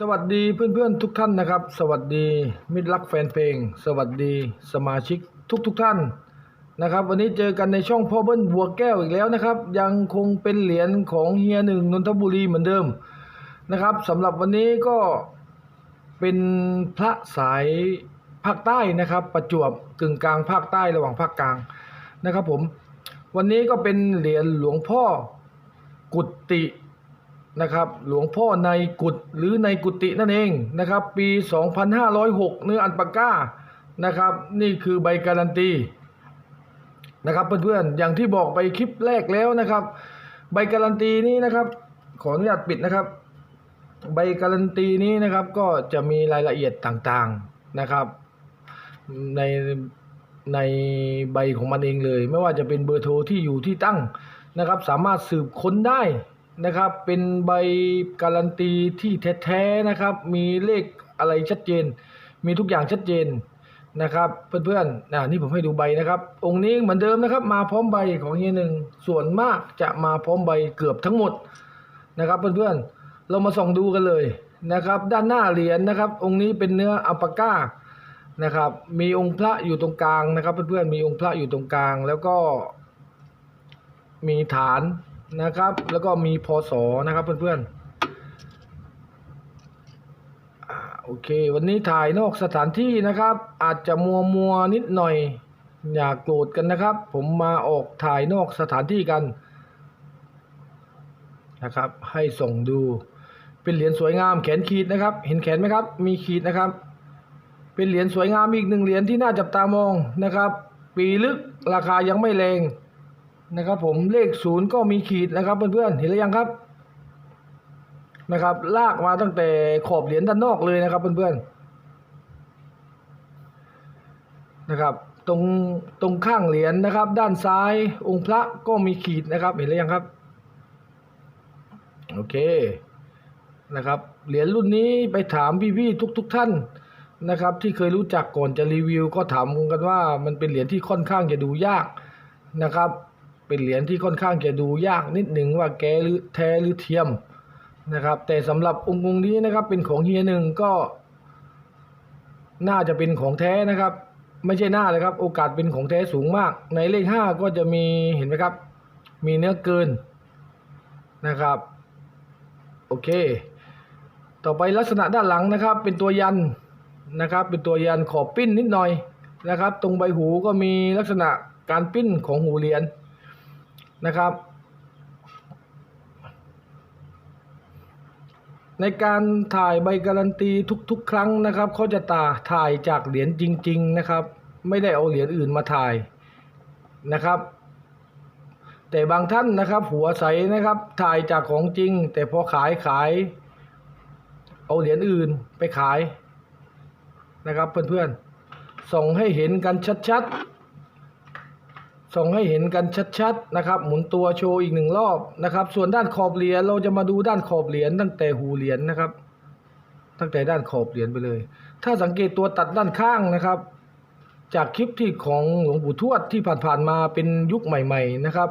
สวัสดีเพื่อนๆทุกท่านนะครับ สวัสดีมิตรรักแฟนเพลง สวัสดีสมาชิกทุกๆทท่านนะครับ วันนี้เจอกันในช่องพ่อเบิ้ลบัวแก้วอีกแล้วนะครับ ยังคงเป็นเหรียญของเฮียหนึ่งนนทบุรีเหมือนเดิมนะครับสำหรับวันนี้ก็เป็นพระสายภาคใต้นะครับ ประจวบกึ่งกลางภาคใต้ระหว่างภาคกลางนะครับผมวันนี้ก็เป็นเหรียญหลวงพ่อกุฏิ นะครับหลวงพ่อในกุฏหรือในกุฏินั่นเองนะครับ ปี 2506 เนื้ออันปาก้านะครับ นี่คือใบการันตีนะครับ เพื่อนๆอย่างที่บอกไปคลิปแรกแล้วนะครับ ใบการันตีนี้นะครับ ขออนุญาตปิดนะครับ ใบการันตีนี้นะครับก็จะมีรายละเอียดต่างๆนะครับ ในในใบของมันเองเลย ไม่ว่าจะเป็นเบอร์โทรที่อยู่ที่ตั้งนะครับ สามารถสืบค้นได้ นะครับ เป็นใบการันตีที่แท้ๆนะครับ มีเลขอะไรชัดเจน มีทุกอย่างชัดเจนนะครับเพื่อนๆอ่านี่ผมให้ดูใบนะครับ องค์นี้เหมือนเดิมนะครับ มาพร้อมใบของเฮียหนึ่งส่วนมากจะมาพร้อมใบเกือบทั้งหมดนะครับเพื่อนๆเรามาส่องดูกันเลยนะครับ ด้านหน้าเหรียญนะครับ องค์นี้เป็นเนื้ออัลปาก้านะครับ มีองค์พระอยู่ตรงกลางนะครับ เพื่อนๆมีองค์พระอยู่ตรงกลาง แล้วก็มีฐาน นะครับ แล้วก็มีพศนะครับเพื่อนๆโอเค วันนี้ถ่ายนอกสถานที่นะครับ อาจจะมัวมัวนิดหน่อย อย่ากโกรธกันนะครับ ผมมาออกถ่ายนอกสถานที่กันนะครับ ให้ส่งดู เป็นเหรียญสวยงามแขนขีดนะครับ เห็นแขนไหมครับ มีขีดนะครับ เป็นเหรียญสวยงามอีกหนึ่งเหรียญที่น่าจับตามองนะครับ ปีลึกราคายังไม่แรง นะครับผมเลขศูนย์ก็มีขีดนะครับ เพื่อนๆเห็นหรือยังครับนะครับ ลากมาตั้งแต่ขอบเหรียญด้านนอกเลยนะครับ เพื่อนๆนะครับ ตรงตรงข้างเหรียญนะครับ ด้านซ้ายองค์พระก็มีขีดนะครับ เห็นหรือยังครับโอเคนะครับเหรียญรุ่นนี้ไปถามพี่ๆทุกๆท่านนะครับ ที่เคยรู้จักก่อนจะรีวิว ก็ถามกันว่ามันเป็นเหรียญที่ค่อนข้างจะดูยากนะครับ เป็นเหรียญที่ค่อนข้างจะดูยากนิดหนึ่งว่าแกหรือแท้หรือเทียมนะครับ แต่สำหรับองค์องค์นี้นะครับ เป็นของเฮียหนึ่งก็ น่าจะเป็นของแท้นะครับ ไม่ใช่หน้าเลยครับ โอกาสเป็นของแท้สูงมาก ในเลขห้าก็จะมีเห็นไหมครับ มีเนื้อเกินนะครับ โอเค ต่อไปลักษณะด้านหลังนะครับ เป็นตัวยันนะครับ เป็นตัวยันขอบปิ้นนิดหน่อยนะครับ ตรงใบหูก็มีลักษณะการปิ้นของหูเหรียญ นะครับ ในการถ่ายใบการันตีทุกๆ ครั้งนะครับเขาจะตาถ่ายจากเหรียญจริง ๆนะครับ ไม่ได้เอาเหรียญอื่นมาถ่ายนะครับ แต่บางท่านนะครับ หัวใสนะครับถ่ายจากของจริง แต่พอขายขาย เอาเหรียญอื่นไปขายนะครับเพื่อนๆส่งให้เห็นกันชัดๆ ส่งให้เห็นกันชัดๆนะครับ หมุนตัวโชว์อีกหนึ่งรอบนะครับ ส่วนด้านขอบเหรียญเราจะมาดูด้านขอบเหรียญตั้งแต่หูเหรียญนะครับ ตั้งแต่ด้านขอบเหรียญไปเลย ถ้าสังเกตตัวตัดด้านข้างนะครับ จากคลิปที่ของหลวงปู่ทวดที่ผ่านๆมาเป็นยุคใหม่ ๆ นะครับ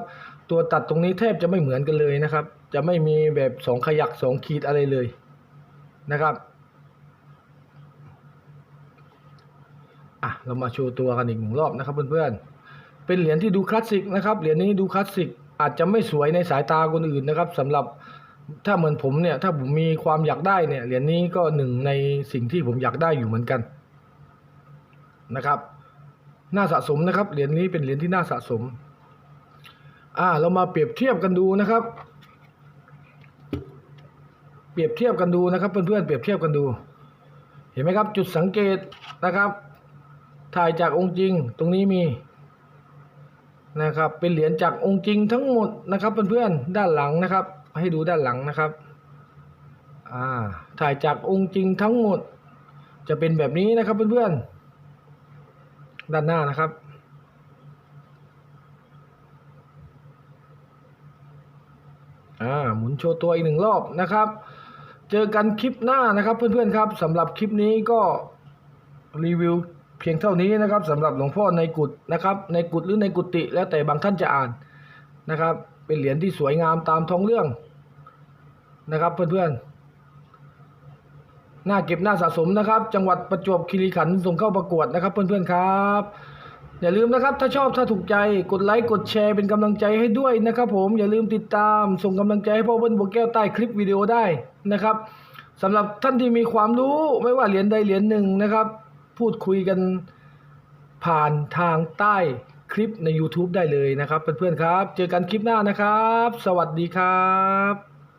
ตัวตัดตรงนี้แทบจะไม่เหมือนกันเลยนะครับ จะไม่มีแบบสองขยักสองขีดอะไรเลยนะครับอะเรามาโชว์ตัวกันอีกหนึ่งรอบนะครับเพื่อนๆ เป็นเหรียญที่ดูคลาสสิกนะครับเหรียญนี้ดูคลาสสิกอาจจะไม่สวยในสายตาคนอื่นนะครับสำหรับถ้าเหมือนผมเนี่ยถ้าผมมีความอยากได้เนี่ยเหรียญนี้ก็หนึ่งในสิ่งที่ผมอยากได้อยู่เหมือนกันนะครับน่าสะสมนะครับเหรียญนี้เป็นเหรียญที่น่าสะสมอ่าเรามาเปรียบเทียบกันดูนะครับ เปรียบเทียบกันดูนะครับเพื่อนๆเปรียบเทียบกันดู เห็นไหมครับจุดสังเกตนะครับ ถ่ายจากองค์จริงตรงนี้มี นะครับ เป็นเหรียญจากองค์จริงทั้งหมดนะครับเพื่อนๆด้านหลังนะครับ ให้ดูด้านหลังนะครับอ่าถ่ายจากองค์จริงทั้งหมด จะเป็นแบบนี้นะครับเพื่อนๆด้านหน้านะครับอ่าหมุนโชว์ตัวอีกหนึ่งรอบนะครับ เจอกันคลิปหน้านะครับเพื่อนๆครับสำหรับคลิปนี้ก็รีวิว เพียงเท่านี้นะครับสำหรับหลวงพ่อในกุฏนะครับ ในกุฏหรือในกุฏิแล้วแต่บางท่านจะอ่านนะครับ เป็นเหรียญที่สวยงามตามท้องเรื่องนะครับเพื่อนหน้าเก็บหน้าสะสมนะครับ จังหวัดประจวบคีรีขันธ์ส่งเข้าประกวดนะครับ เพื่อนๆครับอย่าลืมนะครับ ถ้าชอบถ้าถูกใจกดไลค์กดแชร์เป็นกำลังใจให้ด้วยนะครับ ผมอย่าลืมติดตามส่งกำลังใจให้พ่อเบิ้ลบัวแก้วใต้คลิปวิดีโอได้นะครับสำหรับท่านที่มีความรู้ไม่ว่าเหรียญใดเหรียญหนึ่งนะครับ พูดคุยกันผ่านทางใต้คลิปใน YouTube ได้เลยนะครับเพื่อนๆครับ เจอกันคลิปหน้านะครับ สวัสดีครับ